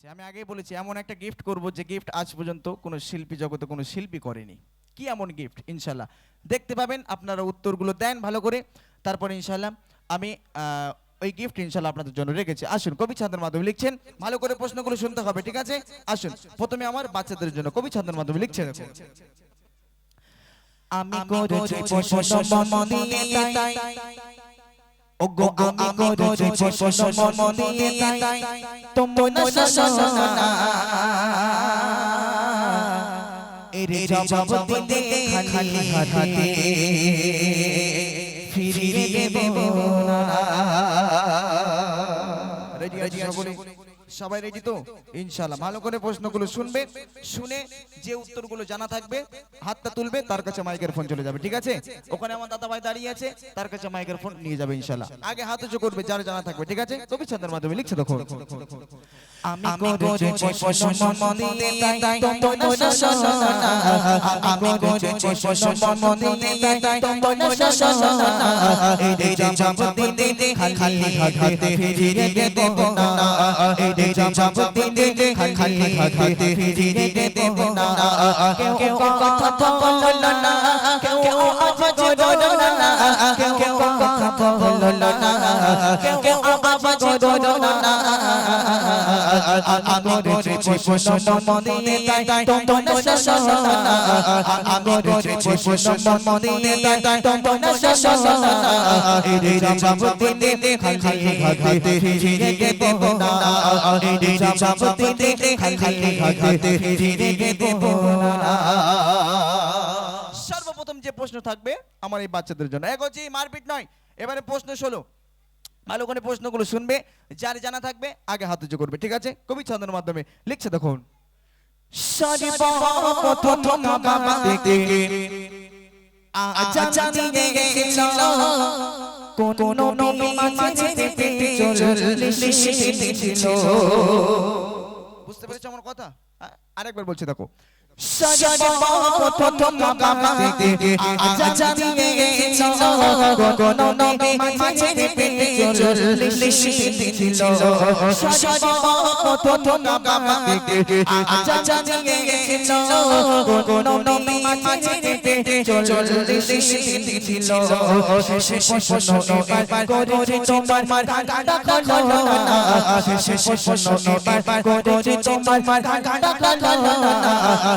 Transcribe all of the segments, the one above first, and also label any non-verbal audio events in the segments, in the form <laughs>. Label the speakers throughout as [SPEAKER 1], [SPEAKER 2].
[SPEAKER 1] রেখেছে আমি আগেই বলেছি এমন একটা গিফট করব যে গিফট আজ পর্যন্ত কোনো শিল্পী জগতে কোনো শিল্পী করেনি। কি এমন গিফট ইনশাল্লাহ দেখতে পাবেন আপনারা উত্তরগুলো দেন ভালো করে। তারপরে ইনশাল্লাহ আমি ওই গিফট ইনশাল্লাহ আপনাদের জন্য রেখেছি। আসুন কবি ছাত্রের মাধ্যমে লিখছেন। ভালো করে প্রশ্নগুলো শুনতে হবে ঠিক আছে? আসুন প্রথমে আমার বাচ্চাদের জন্য কবি ছাত্রের মাধ্যমে লিখছেন।
[SPEAKER 2] আমি করেছি পছন্দ মন দিয়ে তাই। ওগো আমি করেছি পছন্দ মন দিয়ে তাই। তোমার শাসনা এরে জবাব দিতে খালি হাতে। ফিরিয়ে দেব না।
[SPEAKER 1] রেডি আছে সকলে? সবাই রেডি তো? ইনশাআল্লাহ। ভালো করে প্রশ্নগুলো শুনবে শুনে যে উত্তরগুলো জানা থাকবে হাতটা তুলবে তার কাছে মাইকের ফোন চলে যাবে ঠিক আছে? ওখানে আমার দাদা ভাই দাঁড়িয়ে আছে তার কাছে মাইকের ফোন নিয়ে যাবে ইনশাআল্লাহ। আগে হাত উঁচু করবে যারা জানা থাকবে ঠিক আছে? কবি ছাত্রের মাধ্যমে লিখছে দেখো
[SPEAKER 2] আমি করেছি পছন্দ তাই তোমার না। আমি করেছি পছন্দ তাই তোমার না। শাসনা এরে জবাব খালি হাতে ফিরিয়ে দেব না। এরে জবাব দিতে খালি হাতে ফিরিয়ে দেব না কেউ কথা বলল না কেউ আওয়াজ করল না কেউ কথা বলল না কেউ আওয়াজ করল না আমি করেছি পছন্দ মন তাই তোমার না আমি করেছি পছন্দ মন তাই তোমার শাসনা জবাব দিতে খালি হাতে ফিরিয়ে দেব না এরে জবাব দিতে খালি হাতে ফিরিয়ে দেব না
[SPEAKER 1] সর্বপ্রথম যে প্রশ্ন থাকবে আমার এই বাচ্চাদের জন্য এক হচ্ছে মারপিট নয় এবারে প্রশ্ন ষোলো ভালো করে প্রশ্নগুলো শুনবে যার জানা থাকবে আগে হাত উঁচু করবে ঠিক আছে কবি ছন্দের মাধ্যমে লিখছে দেখুন
[SPEAKER 2] সর্বপ্রথম বাবা দেখে আজা জানিয়ে গেছিল কোন নবী মাঝে চল্লিশ ছিল
[SPEAKER 1] বুঝতে পেরেছ আমার কথা হ্যাঁ? আরেকবার বলছি দেখো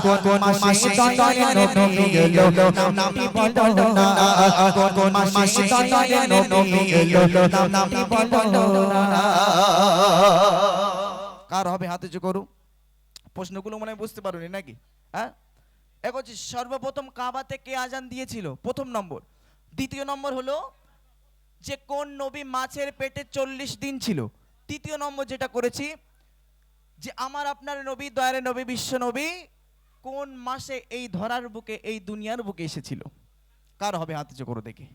[SPEAKER 2] তোমার কোন মাসে
[SPEAKER 1] কার হবে হাতে উঁচু করু প্রশ্নগুলো মনে বুঝতে পারোনি নাকি? হ্যাঁ? এক হচ্ছে সর্বপ্রথম কাবাতে কে আজান দিয়েছিল? প্রথম নম্বর। দ্বিতীয় নম্বর হলো যে কোন নবী মাছের পেটে চল্লিশ দিন ছিল? তৃতীয় নম্বর যেটা করেছি, যে আমার আপনার নবী দয়ারে নবী, বিশ্ব নবী কোন মাসে এই ধরার বুকে এই দুনিয়ার বুকে এসেছিল? কার হবে হাতে উঁচু করো দেখি?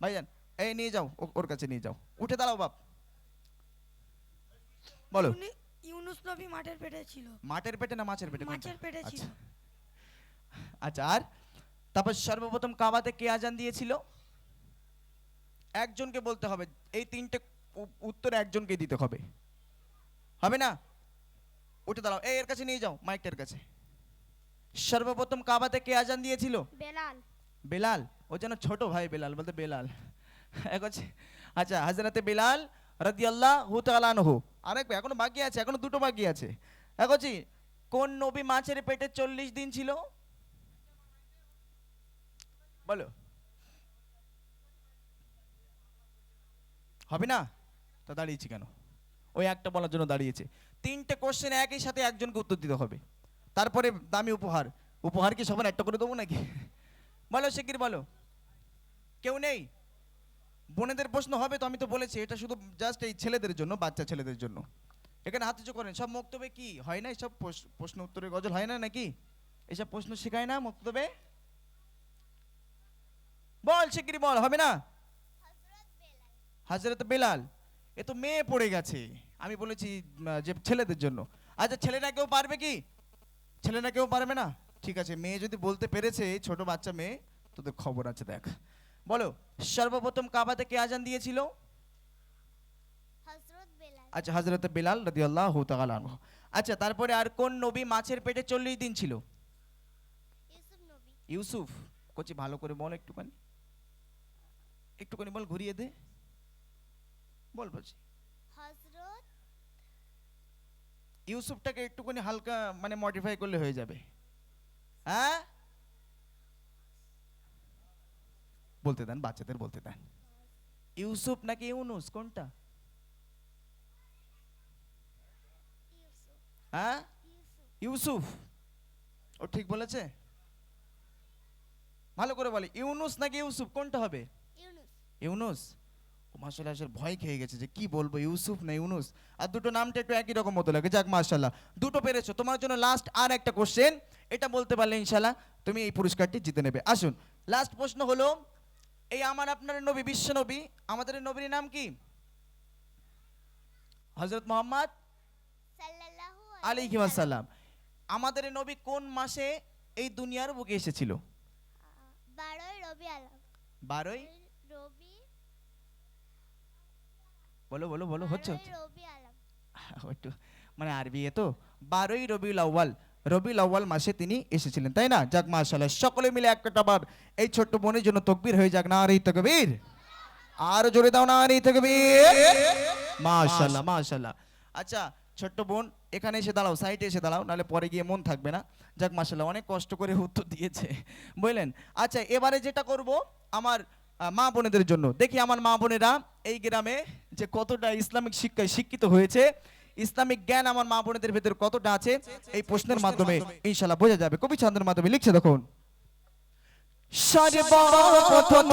[SPEAKER 1] ভাইজান এই নিয়ে যাও ওর কাছে নিয়ে যাও। উঠে দাঁড়াও বাপ। বলো।
[SPEAKER 3] ইউনুস নবী মাঠের পেটে ছিল।
[SPEAKER 1] মাঠের পেটে না মাছের পেটে?
[SPEAKER 3] মাছের পেটে ছিল।
[SPEAKER 1] আচ্ছা। আচ্ছা আর? তারপর সর্বপ্রথম কাবাতে কে আজান দিয়েছিল? একজনকে বলতে হবে। এই তিনটে উত্তর একজনকে দিতে হবে। হবে না? উঠে দাঁড়াও। এই এর কাছে নিয়ে যাও মাইকটার কাছে। সর্বপ্রথম কাবাতে কে আজান দিয়েছিল?
[SPEAKER 3] বেলাল।
[SPEAKER 1] বেলাল? ও যেন ছোট ভাই বেলাল বলতে বেলাল। এক আচ্ছা হাজরাতে বেলাল রাদিয়াল্লাহ হু তালানহু আরেক এখনও বাকি আছে এখনও দুটো বাকি আছে। এক কোন নবী মাছের পেটে চল্লিশ দিন ছিল? বলো। হবে না? তা দাঁড়িয়েছি কেন? ওই একটা বলার জন্য দাঁড়িয়েছে। তিনটে কোশ্চেন একই সাথে একজনকে উত্তর দিতে হবে। তারপরে দামি উপহার। উপহার কি সবার একটা করে দেবো নাকি? বলো শিগগির বলো। কেউ নেই? বোনেদের প্রশ্ন হবে তো, আমি তো বলেছি, এটা শুধু জাস্ট এই ছেলেদের জন্য, বাচ্চা ছেলেদের জন্য। এখানে হাত উঁচু করেন, সব বক্তব্যে কি? হয় না এসব প্রশ্ন উত্তরের গজল হয় না নাকি? এসব প্রশ্ন শেখায় না বক্তব্যে বল শিগগিরি বল, হবে না? হাজরত বেলাল। এ তো মেয়ে পড়ে গেছে। আমি বলেছি যে ছেলেদের জন্য। আচ্ছা ছেলেরা কেউ পারবে কি? ছেলেরা কেউ পারবে না? ঠিক আছে মেয়ে যদি বলতে পেরেছে ছোট বাচ্চা মেয়ে তোদের খবর আছে দেখ। বলো সর্বপ্রথম কাবাতে কে আজান দিয়েছিল? আচ্ছা হজরত বেলাল রাদিয়াল্লাহু তাআলা আনহু। আচ্ছা তারপরে আর কোন নবী মাছের পেটে চল্লিশ দিন ছিল?
[SPEAKER 4] ইউসুফ?
[SPEAKER 1] কচি ভালো করে বল একটুখানি। একটুখানি বল ঘুরিয়ে দে। বল বলছি
[SPEAKER 4] হজরত
[SPEAKER 1] ইউসুফটাকে একটুখানি হালকা মানে মডিফাই করলে হয়ে যাবে। হ্যাঁ? বলতে দেন বাচ্চাদের বলতে দেন। ইউসুফ নাকি ইউনুস? কোনটা? হ্যাঁ?
[SPEAKER 4] ইউসুফ।
[SPEAKER 1] ও ঠিক বলেছে? ভালো করে বলে ইউনুস নাকি ইউসুফ? কোনটা হবে?
[SPEAKER 4] ইউনুস।
[SPEAKER 1] ইউনুস। মাসাল্লাহ আসলে ভয় খেয়ে গেছে যে কি বলব ইউসুফ না ইউনুস? আর দুটো নামটা একটু একই রকম মতো লাগে যাক মাশাল্লাহ দুটো পেরেছ তোমার জন্য লাস্ট আর একটা কোশ্চেন এটা বলতে পারলে ইনশাল্লাহ তুমি এই পুরস্কারটি জিতে নেবে। আসুন লাস্ট প্রশ্ন হলো এই আমার আপনার নবী বিশ্ব নবী আমাদের নবীর নাম কি? হজরত মোহাম্মদ
[SPEAKER 4] সাল্লাল্লাহু
[SPEAKER 1] আলাইহি ওয়াসাল্লাম। আমাদের নবী কোন মাসে এই দুনিয়ার বুকে এসেছিল?
[SPEAKER 4] বারোই রবি আলম
[SPEAKER 1] বারোই
[SPEAKER 4] রবি
[SPEAKER 1] বলো বলো বলো হচ্ছে
[SPEAKER 4] রবি <laughs>
[SPEAKER 1] একটু মানে আরবি এ তো। বারোই রবিউল আউ্বাল রবিউল আউ্বাল মাসে তিনি এসেছিলেন তাই না? যাক মাশাল্লাহ সকলে মিলে একটা বার এই ছোট্ট বোনের জন্য তকবির হয়ে যাক না আর এই তকবীর। আর জোরে দাও না আর এই তকবীর। মাশাল্লাহ মাশাল্লাহ আচ্ছা ছোট্ট বোন এখানে এসে দাঁড়াও সাইডে এসে দাঁড়াও নাহলে পরে গিয়ে মন থাকবে না। যাক মাশাল্লাহ অনেক কষ্ট করে উত্তর দিয়েছে বুঝলেন? আচ্ছা এবারে যেটা করব আমার মা বোনেদের জন্য। দেখি আমার মা বোনেরা এই গ্রামে যে কতটা ইসলামিক শিক্ষায় শিক্ষিত হয়েছে, ইসলামিক জ্ঞান আমার মা বোনেদের ভেতর কতটা আছে, এই প্রশ্নের মাধ্যমে ইনশাল্লাহ বোঝা যাবে। কবি ছন্দের মাধ্যমে লিখছে দেখুন।
[SPEAKER 2] সর্বপ্রথম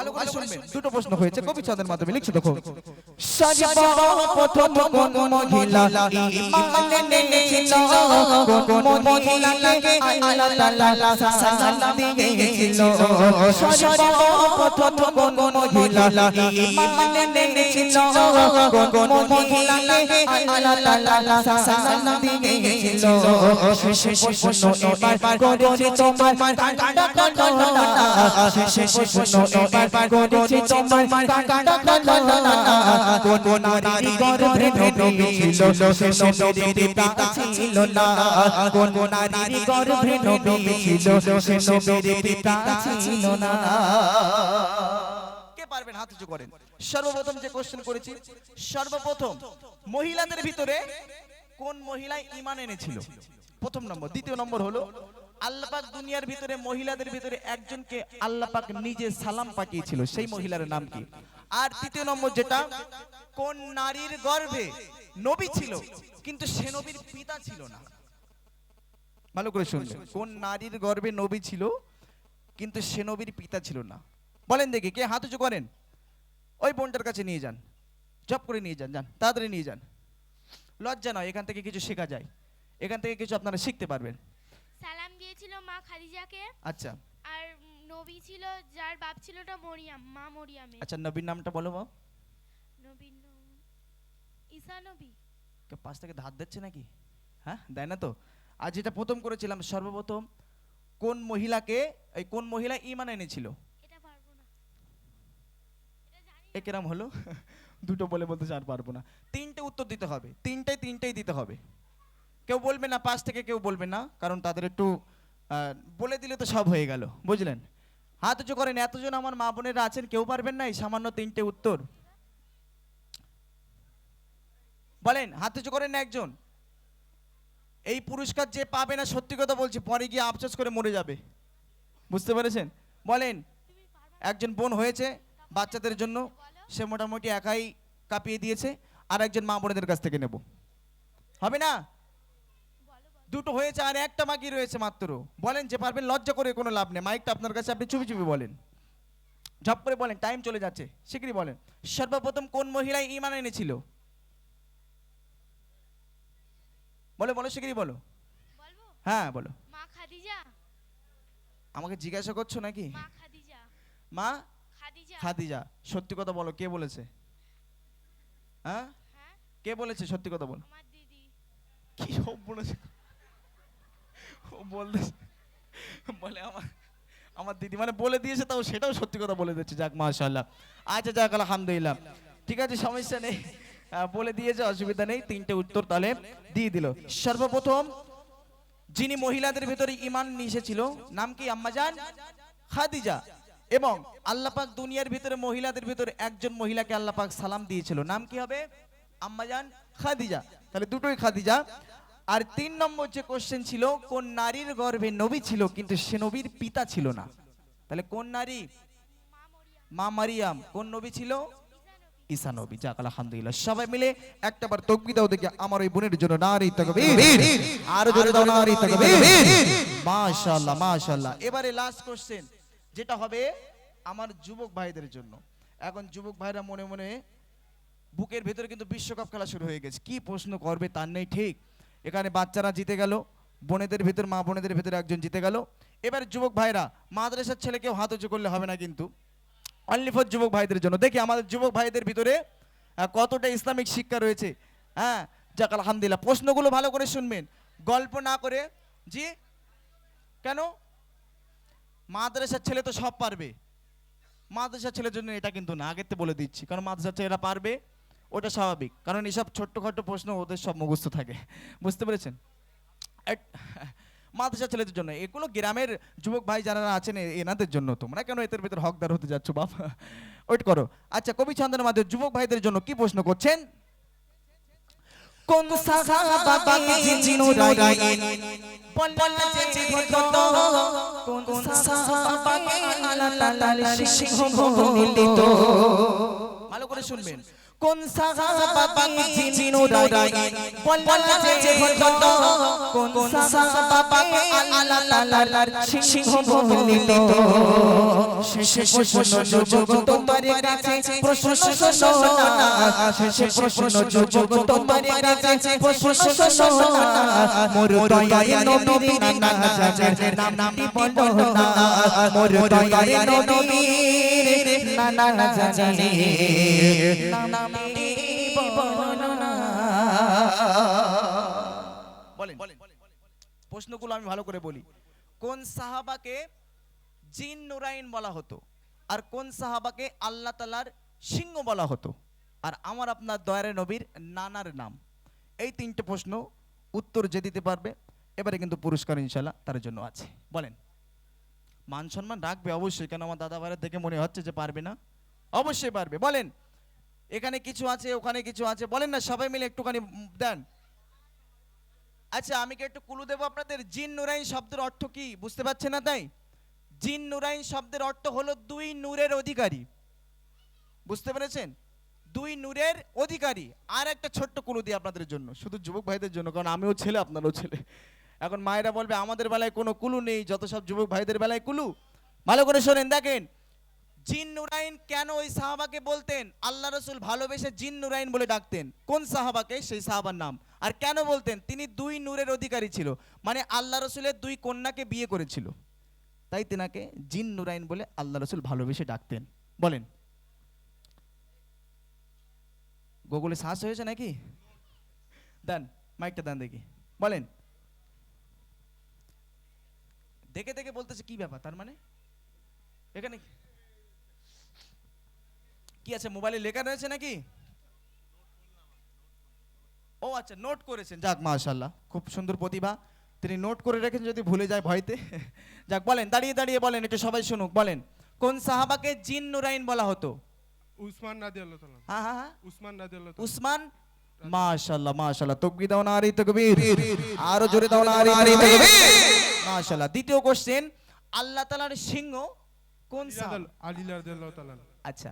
[SPEAKER 1] ভালো করে শুনবেন। দুটো প্রশ্ন হয়েছে কবি ছন্দের মাধ্যমে লিখছে দেখুন
[SPEAKER 2] সর্বপ্রথম কোন মহিলা ঈমান এনেছিল কোন মহিলাকে আল্লাহ তাআলা সালাম দিয়েছিল। সর্বপ্রথম কোন মহিলা ঈমান এনেছিল কোন মহিলাকে আল্লাহ তাআলা সালাম দিয়েছিল। শেষ প্রশ্ন এবার করেছে তোমার। কান্ডা কান্ডা শেষ প্রশ্ন এবার
[SPEAKER 1] সর্বপ্রথম যে কোশ্চেন করেছি, সর্বপ্রথম মহিলাদের ভিতরে কোন মহিলা ইমান এনেছিল? প্রথম নম্বর। দ্বিতীয় নম্বর হলো আল্লাপাক দুনিয়ার ভিতরে মহিলাদের ভিতরে একজনকে আল্লাপাক নিজে সালাম পাঠিয়েছিল, সেই মহিলার নাম কি? আর তৃতীয় নম্বর যেটা, কোন নারীর গর্ভে নবী ছিল, কিন্তু সে নবীর পিতা ছিল না। ভালো করে শুনবেন কোন নারীর গর্ভে নবী ছিল, কিন্তু সে নবীর পিতা ছিল না। বলেন দেখি, কে? হাত উঁচু করেন। ওই বোনটার কাছে নিয়ে যান। জব করে নিয়ে যান যান, তাড়াতাড়ি নিয়ে যান। লজ্জা নয়, এখান থেকে কিছু শেখা যায়। এখান থেকে কিছু আপনারা শিখতে পারবেন।
[SPEAKER 5] সালাম দিয়েছিল মা খাদিজাকে।
[SPEAKER 1] আচ্ছা।
[SPEAKER 5] আর নবী ছিল যার বাপ ছিল ওটা মরিয়াম মা মরিয়ামের।
[SPEAKER 1] আচ্ছা নবীর নামটা বলো বাপ
[SPEAKER 5] নবীর নাম ঈসা নবী।
[SPEAKER 1] কেউ পাশ থেকে ধার দিচ্ছে নাকি? হ্যাঁ দেয় না তো? আর যেটা প্রথম করেছিলাম সর্বপ্রথম কোন মহিলাকে এই কোন মহিলা ইমান এনেছিল?
[SPEAKER 5] এটা পারব না। এটা জানি
[SPEAKER 1] এ কিরাম হলো? <laughs> দুটো বলে বলতে চার পারব না। তিনটে উত্তর দিতে হবে। তিনটাই তিনটেই দিতে হবে। কেউ বলবে না, পাশ থেকে কেউ বলবে না, কারণ তাদের একটু বলে দিলে তো সব হয়ে গেল, বুঝলেন? হাত উঁচু করেন, এতজন আমার মা বোনেরা আছেন, কেউ পারবেন না এই সামান্য তিনটে উত্তর। বলেন, হাত উঁচু করেন না একজন। এই পুরস্কার যে পাবে না, সত্যি কথা বলছি, পরে গিয়ে আফসোস করে মরে যাবে। বুঝতে পেরেছেন? বলেন, একজন বোন হয়েছে বাচ্চাদের জন্য, সে মোটামুটি একাই কাঁপিয়ে দিয়েছে আর একজন মা বোনেদের কাছ থেকে নেব। হবে না? দুটো হয়েছে আর একটা বাকি রয়েছে মাত্র। বলেন যে পারবেন লজ্জা করে কোনো লাভ নেই। মাইকটা আপনার কাছে আপনি চুপি চুপি বলেন। ঝপ করে বলেন টাইম চলে যাচ্ছে। শিগগিরই বলেন সর্বপ্রথম কোন মহিলা ইমান এনেছিল? বলো বলো শিগগিরই বলো। হ্যাঁ বলো।
[SPEAKER 5] মা খাদিজা?
[SPEAKER 1] আমাকে জিজ্ঞাসা করছ নাকি?
[SPEAKER 5] মা খাদিজা।
[SPEAKER 1] মা
[SPEAKER 5] খাদিজা।
[SPEAKER 1] খাদিজা। সত্যি কথা বলো কে বলেছে? হ্যাঁ?
[SPEAKER 5] হ্যাঁ?
[SPEAKER 1] কে বলেছে সত্যি কথা বল?
[SPEAKER 5] আমার দিদি।
[SPEAKER 1] কি সব বলেছে? বলতে বলে আমার আমার দিদি মানে বলে দিয়েছে, তাও সেটাও সত্যি কথা বলে দিচ্ছে, যাক মাশাল্লাহ আচ্ছা যাক, আলহামদুলিল্লাহ। ঠিক আছে, সমস্যা নেই। বলে দিয়েছে, অসুবিধা নেই, তিনটে উত্তর তাহলে দিয়ে দিল। সর্বপ্রথম, যিনি মহিলাদের ভিতরে ইমান এসেছিল, নাম কি আম্মাজান খাদিজা। এবং আল্লাপাক দুনিয়ার ভিতরে মহিলাদের ভিতরে একজন মহিলাকে আল্লাপাক সালাম দিয়েছিল। নাম কি হবে? আম্মাজান খাদিজা। তাহলে দুটোই খাদিজা। আর তিন নম্বর যে কোশ্চেন ছিল, কোন নারীর গর্ভে নবী ছিল, কিন্তু সে নবীর পিতা ছিল না। তাহলে কোন নারী? মা মারিয়াম। কোন নবী ছিল? ঈসা নবী। যাক, আলহামদুলিল্লাহ। সবাই মিলে একটা বার তকবি দাও দেখি, আমার ওই বোনের জন্য নারী তাকবীর। আরও জোরে দাও, নারী তাকবীর। মাশাআল্লাহ মাশাআল্লাহ। এবারে লাস্ট কোশ্চেন যেটা হবে আমার যুবক ভাইদের জন্য। এখন যুবক ভাইরা মনে মনে বুকের ভেতরে কিন্তু বিশ্বকাপ খেলা শুরু হয়ে গেছে। কি প্রশ্ন করবে তার নেই ঠিক। এখানে বাচ্চারা জিতে গেল, বোনেদের ভিতর, মা বোনেদের ভিতরে একজন জিতে গেল। এবার যুবক ভাইরা, মাদ্রাসার ছেলেকেও হাত উঁচু করলে হবে না কিন্তু। অনলি ফর যুবক ভাইদের জন্য। দেখি আমাদের যুবক ভাইদের ভিতরে কতটা ইসলামিক শিক্ষা রয়েছে। হ্যাঁ যাক, আলহামদুলিল্লাহ। প্রশ্নগুলো ভালো করে শুনবেন। গল্প না করে, জি? কেন? মাদ্রাসার ছেলে তো সব পারবে। মাদ্রাসার ছেলের জন্য এটা কিন্তু না থেকে বলে দিচ্ছি। কারণ মাদ্রাসার ছেলেরা পারবে। ওটা স্বাভাবিক। কারণ এসব ছোট্টখাটো প্রশ্ন ওদের সব মুখস্থ থাকে। বুঝতে পেরেছেন? মাদ্রাসা ছেলেদের জন্য, এগুলো গ্রামের যুবক ভাই যারা আছেন এনাদের জন্য। তোমরা কেন এদের ভিতরে হকদার হতে যাচ্ছ, বাপ? ওয়েট করো। আচ্ছা কবি ছন্দের মাধ্যমে যুবক ভাইদের জন্য কি প্রশ্ন করছেন? ভালো করে শুনবেন।
[SPEAKER 2] কোন সাহাবাকে জিনুরাইন বললা যে ঘটত কোন সাহাবাকে আল্লাহ তাআলা সিংহ বলিত শেষে প্রশ্ন যুবক তোমার কাছে প্রশ্ন শোনো না শেষে প্রশ্ন যুবক তোমার কাছে প্রশ্ন শোনো মোর দয়ায় নবীর নানা নামটি বলো না মোর দয়ায় নবীর নানা জানের নামটি বলো না
[SPEAKER 1] প্রশ্নগুলো আমি ভালো করে বলি। কোন সাহাবাকে জিন নুরাইন বলা হতো? আর কোন সাহাবাকে আল্লাহ তালার সিংহ বলা হতো? আর আমার আপনার দয়ারে নবীর নানার নাম। এই তিনটে প্রশ্ন উত্তর যে দিতে পারবে, এবারে কিন্তু পুরস্কার ইনশাল্লাহ তার জন্য আছে। বলেন। মান সম্মান রাখবে অবশ্যই, কেন আমার দাদা ভাইয়ের দেখে মনে হচ্ছে যে পারবে না? অবশ্যই পারবে। বলেন। এখানে কিছু আছে, ওখানে কিছু আছে। বলেন না, সবাই মিলে একটুখানি দেন। আচ্ছা আমি কি একটু কুলু দেবো আপনাদের? জিন নুরাইন শব্দের অর্থ কি? বুঝতে পারছেন না তাই? জিন নুরাইন শব্দের অর্থ হলো দুই নূরের অধিকারী। বুঝতে পেরেছেন? দুই নূরের অধিকারী। আর একটা ছোট্ট কুলু দিই আপনাদের জন্য, শুধু যুবক ভাইদের জন্য, কারণ আমিও ছেলে, আপনারও ছেলে। এখন মায়েরা বলবে, আমাদের বেলায় কোনো কুলু নেই, যত সব যুবক ভাইদের বেলায় কুলু ভালো করে শোনেন, দেখেন। জিন নুরাইন কেন ওই সাহাবাকে বলতেন? আল্লাহ রসুল ভালোবেসে জিন নুরাইন বলে ডাকতেন। কোন সাহাবাকে? সেই সাহাবার নাম। আর কেন বলতেন? তিনি দুই নূরের অধিকারী ছিল। মানে আল্লাহ রসুলের দুই কন্যাকে বিয়ে করেছিল। তাই তেনাকে জিন নুরাইন বলে আল্লাহ রসুল ভালোবেসে ডাকতেন। বলেন। গুগলে শ্বাস হয়েছে নাকি? দেন, মাইকটা দেন দেখি। বলেন। দেখে দেখে বলতেছে কি ব্যাপার? তার মানে? এখানে কি আছে? মোবাইলে লেখা রয়েছে নাকি? ও আচ্ছা নোট করেছেন। যাক মাশাল্লাহ খুব সুন্দর প্রতিভা। তিনি নোট করে রেখেছেন যদি ভুলে যায় ভয়তে। <laughs> যাক বলেন দাঁড়িয়ে দাঁড়িয়ে বলেন একটু সবাই শুনুক বলেন কোন সাহাবাকে জিন নুরাইন বলা হতো?
[SPEAKER 6] উসমান রাদি আল্লাহ তালা
[SPEAKER 1] হ্যাঁ হ্যাঁ হ্যাঁ
[SPEAKER 6] উসমান রাদি আল্লাহ
[SPEAKER 1] উসমান? মাশাল্লাহ মাশাল্লাহ তকবি দাও না আরি তকবীর। আরও জোরে দাও না আরি তকবীর। মাশাল্লাহ দ্বিতীয় কোশ্চেন আল্লাহ তাআলার সিংহ কোন সাহাবা?
[SPEAKER 6] আলী রাদি আল্লাহ তালা
[SPEAKER 1] আচ্ছা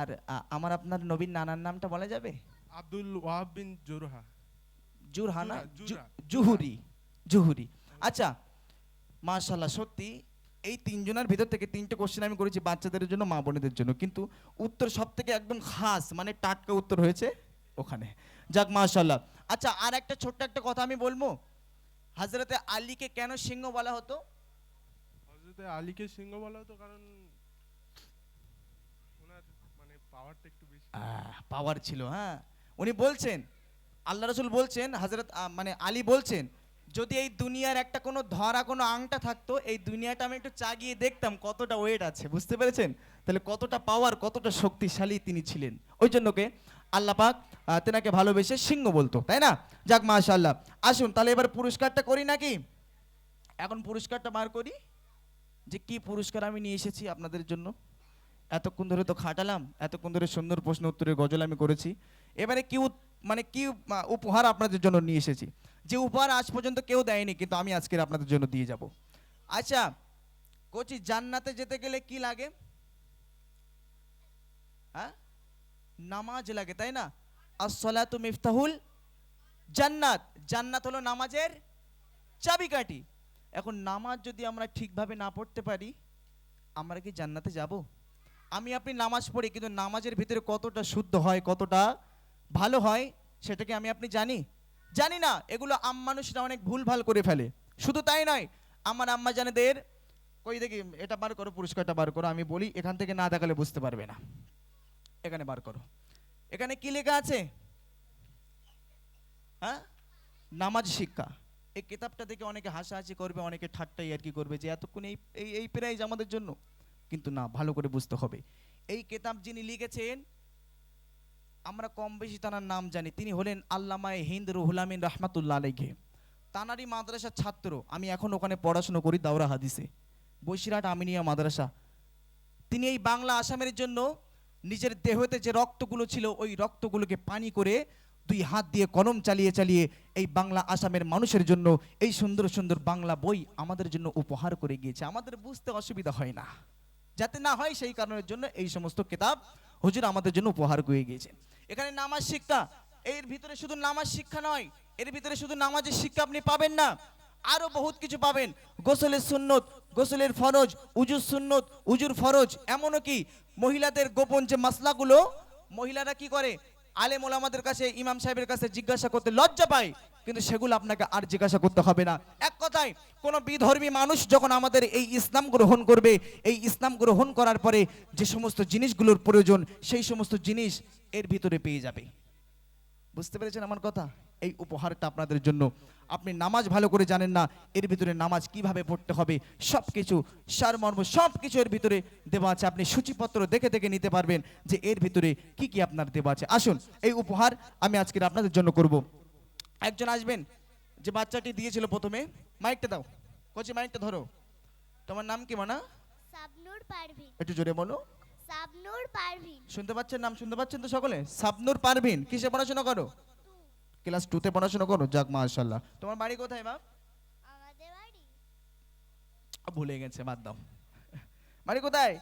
[SPEAKER 1] আর আমার আপনার নবীর নানার নামটা বলা যাবে?
[SPEAKER 6] আব্দুল ওয়াহাব বিন জোরহা।
[SPEAKER 1] জুহুরি জুহুরি। আচ্ছা মাশাল্লাহ সত্যি এই তিনজনের ভিতর থেকে তিনটে কোশ্চেন আমি করেছি বাচ্চাদের জন্য মা বোনেদের জন্য। কিন্তু উত্তর সব থেকে একদম খাস মানে টাটকা উত্তর হয়েছে ওখানে। যাক মাশাল্লাহ আচ্ছা আর একটা ছোট্ট একটা কথা আমি বলব। হাজরতে আলীকে কেন সিংহ বলা হতো?
[SPEAKER 6] হজরতে আলীকে সিংহ বলা হতো কারণ ওনার মানে পাওয়ারটা একটু বেশি
[SPEAKER 1] পাওয়ার ছিল হ্যাঁ। উনি বলছেন আল্লাহ রসুল বলছেন হজরত মানে আলী বলছেন যদি এই দুনিয়ার একটা কোনো ধরা কোনো আংটা থাকতো এই দুনিয়াটা আমি একটু চাগিয়ে দেখতাম কতটা ওয়েট আছে। বুঝতে পেরেছেন? তাহলে কতটা পাওয়ার কতটা শক্তিশালী তিনি ছিলেন। ওই জন্যকে আল্লাহ পাক আহ, তেনাকে ভালোবেসে সিংহ বলতো তাই না? যাক মাশাল্লাহ আসুন তাহলে এবার পুরস্কারটা করি নাকি? এখন পুরস্কারটা বার করি যে কি পুরস্কার আমি নিয়ে এসেছি আপনাদের জন্য? এতক্ষণ ধরে তো খাটালাম, এতক্ষণ ধরে সুন্দর প্রশ্ন উত্তরের গজল আমি করেছি। এবারে কি মানে কি উপহার আপনাদের জন্য নিয়ে এসেছি। যে উপহার আজ পর্যন্ত কেউ দেয়নি, কিন্তু আমি আজকের আপনাদের জন্য দিয়ে যাব। আচ্ছা কোচি, জান্নাতে যেতে গেলে কি লাগে? হ্যাঁ? নামাজ লাগে, তাই না? আসসালাতু মিফতাহুল জান্নাত। জান্নাত হলো নামাজের চাবিকাঠি। এখন নামাজ যদি আমরা ঠিকভাবে না পড়তে পারি, আমরা কি জান্নাতে যাব? আমি আপনি নামাজ পড়ি, কিন্তু নামাজের ভিতরে কতটা শুদ্ধ হয়, কতটা ভালো হয় সেটাকে আমি আপনি জানি? জানি না, এগুলো আম মানুষরা অনেক ভুল ভালো করে ফেলে। শুধু তাই নয়, আমার আম্মা জানেদের, কই দেখি, এটা বার করো, পুরস্কারটা বার করো, আমি বলি, এখান থেকে না দেখালে বুঝতে পারবে না। এখানে বার করো। এখানে কি লেখা আছে? হ্যাঁ? নামাজ শিক্ষা। এই কিতাবটা দেখে অনেকে হাসাহাসি করবে, অনেকে ঠাট্টাই আর কি করবে, যে এতক্ষণ এই এই এই প্রাইজ আমাদের জন্য। কিন্তু না, ভালো করে বুঝতে হবে। এই কিতাব যিনি লিখেছেন, আমরা কম বেশি তার নাম জানি। তিনি হলেন আল্লামায়ে হিন্দ রুহুল আমিন রহমাতুল্লাহ আলাইকে তানারি মাদ্রাসার ছাত্র। আমি এখন ওখানে পড়াশোনা করি দাওরা হাদিসে। বসিরহাট আমিনিয়া মাদ্রাসা। তিনি এই বাংলা আসামের জন্য নিজের দেহতে যে রক্তগুলো ছিল, ওই রক্তগুলোকে পানি করে দুই হাত দিয়ে কলম চালিয়ে চালিয়ে এই বাংলা আসামের মানুষের জন্য এই সুন্দর সুন্দর বাংলা বই আমাদের জন্য উপহার করে গিয়েছে। আমাদের বুঝতে অসুবিধা হয় না। যাতে না হয় সেই কারণের জন্য এই সমস্ত কিতাব হুজুর আমাদের জন্য উপহার হয়ে গিয়েছে। এখানে নামাজ শিক্ষা, এর ভিতরে শুধু নামাজ শিক্ষা নয়, এর ভিতরে শুধু নামাজের শিক্ষা আপনি পাবেন না, আরও বহুত কিছু পাবেন। গোসলের সুন্নত, গোসলের ফরজ, উজুর সুন্নত, উজুর ফরজ এমনও কি মহিলাদের গোপন যে মাসলাগুলো, মহিলারা কি করে? আলেম ওলামাদের কাছে, ইমাম সাহেবের কাছে জিজ্ঞাসা করতে লজ্জা পায়, কিন্তু সেগুলো আপনাকে আর জিজ্ঞাসা করতে হবে না। এক কথায়, কোনো বিধর্মী মানুষ যখন আমাদের এই ইসলাম গ্রহণ করবে, এই ইসলাম গ্রহণ করার পরে যে সমস্ত জিনিসগুলোর প্রয়োজন, সেই সমস্ত জিনিস এর ভিতরে পেয়ে যাবে। বুঝতে পেরেছেন আমার কথা? এই উপহারটা আপনাদের জন্য। আপনি নামাজ ভালো করে জানেন না এর ভিতরে নামাজ কীভাবে পড়তে হবে সব কিছু সারমর্ম সব কিছু এর ভিতরে দেওয়া আছে। আপনি সূচিপত্র দেখে দেখে নিতে পারবেন যে এর ভিতরে কি কি আপনার দেওয়া আছে। আসুন এই উপহার আমি আজকের আপনাদের জন্য করব। একজন আসবেন যে বাচ্চাটি দিয়েছিল প্রথমে। মাইকটা দাও। কচি মাইকটা ধরো। তোমার নাম কি মানা?
[SPEAKER 4] সাবনুর পারভিন।
[SPEAKER 1] একটু জোরে বলো।
[SPEAKER 4] সাবনুর পারভিন।
[SPEAKER 1] শুনতে পাচ্ছেন নাম? শুনতে পাচ্ছেন তো সকলে? সাবনুর পারভিন কিসে পড়াশোনা করো? ক্লাস টুতে পড়াশোনা করো? যাক মাশাল্লাহ তোমার বাড়ি কোথায়
[SPEAKER 4] বাড়ি।
[SPEAKER 1] ভুলে গেছে বাদ দাও। বাড়ি কোথায়?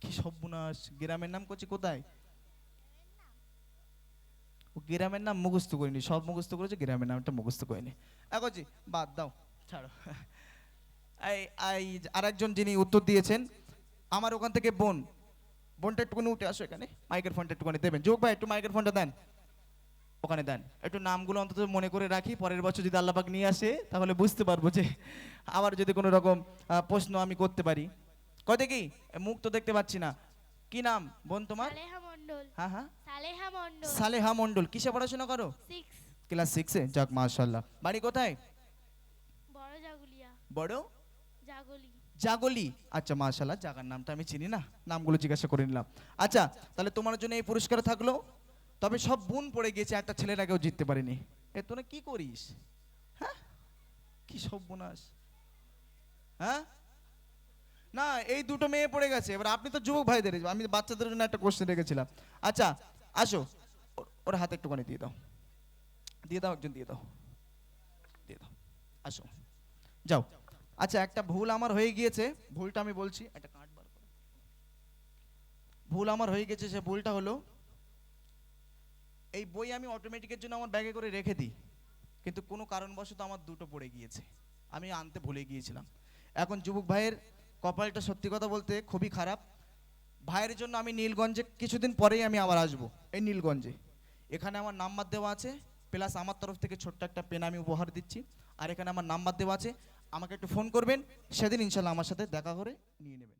[SPEAKER 1] কি সর্বনাশ। গ্রামের নাম করছি কোথায়? ও গ্রামের নাম মুখস্থ করিনি। সব মুখস্থ করেছে? গ্রামের নামটা মুখস্থ করিনি। এগোছি বাদ দাও। ছাড়ো। এই আরেকজন যিনি উত্তর দিয়েছেন আমার ওখান থেকে বোন। বোনটা একটুখানি উঠে আসো এখানে। মাইকের ফোনটা একটুখানি দেবেন। যোগ ভাই একটু মাইকের ফোনটা দেন। ওখানে দেন। একটু নামগুলো অন্তত মনে করে রাখি পরের বছর যদি আল্লাপাক নিয়ে আসে তাহলে বুঝতে পারব যে আবার যদি কোনো রকম প্রশ্ন আমি করতে পারি। কয় দেখি মুখ তো দেখতে পাচ্ছি না। কি নাম? বোন তোমার? হ্যাঁ হ্যাঁ।
[SPEAKER 5] সালেহা মন্ডল
[SPEAKER 1] কিসে পড়াশোনা করো? ক্লাস সিক্সে যাক মাশাল্লাহ বাড়ি কোথায়?
[SPEAKER 5] বড় জাগলি।
[SPEAKER 1] জাগলি। আচ্ছা মাশাল্লাহ জাগার নামটা আমি চিনি না। নামগুলো জিজ্ঞাসা করে নিলাম। আচ্ছা তাহলে তোমার জন্য এই পুরস্কার থাকল? তবে সব বোন পড়ে গিয়েছে একটা ছেলের আগেও জিততে পারিনি। এ, তোরা কি করিস? হ্যাঁ? কি সব বোনাস হ্যাঁ? না, এই দুটো মেয়ে পড়ে গেছে। এবার আপনি তো যুবক ভাইদের, আমি বাচ্চাদের জন্য একটা কোশ্চেন রেখেছিলাম। আচ্ছা আসো। ওর- ওর হাতে একটুখানি দিয়ে দাও। দিয়ে দাও একজন, দিয়ে দাও। দিয়ে দাও। আসো। যাও। আচ্ছা একটা ভুল আমার হয়ে গিয়েছে। ভুলটা আমি বলছি। একটা কার্ড বার ভুল আমার হয়ে গেছে, সে ভুলটা হলো এই বই আমি অটোমেটিকের জন্য আমার ব্যাগে করে রেখে দিই। কিন্তু কোনো কারণবশত আমার দুটো পড়ে গিয়েছে। আমি আনতে ভুলে গিয়েছিলাম। এখন যুবক ভাইয়ের কপালটা সত্যি কথা বলতে খুবই খারাপ। ভাইয়ের জন্য আমি নীলগঞ্জে কিছুদিন পরেই আমি আবার আসব, এই নীলগঞ্জে। এখানে আমার নাম্বার দেওয়া আছে প্লাস আমার তরফ থেকে ছোট্ট একটা পেন আমি উপহার দিচ্ছি। আর এখানে আমার নাম্বার দেওয়া আছে, আমাকে একটু ফোন করবেন, সেদিন ইনশাল্লাহ আমার সাথে দেখা করে নিয়ে নেবেন।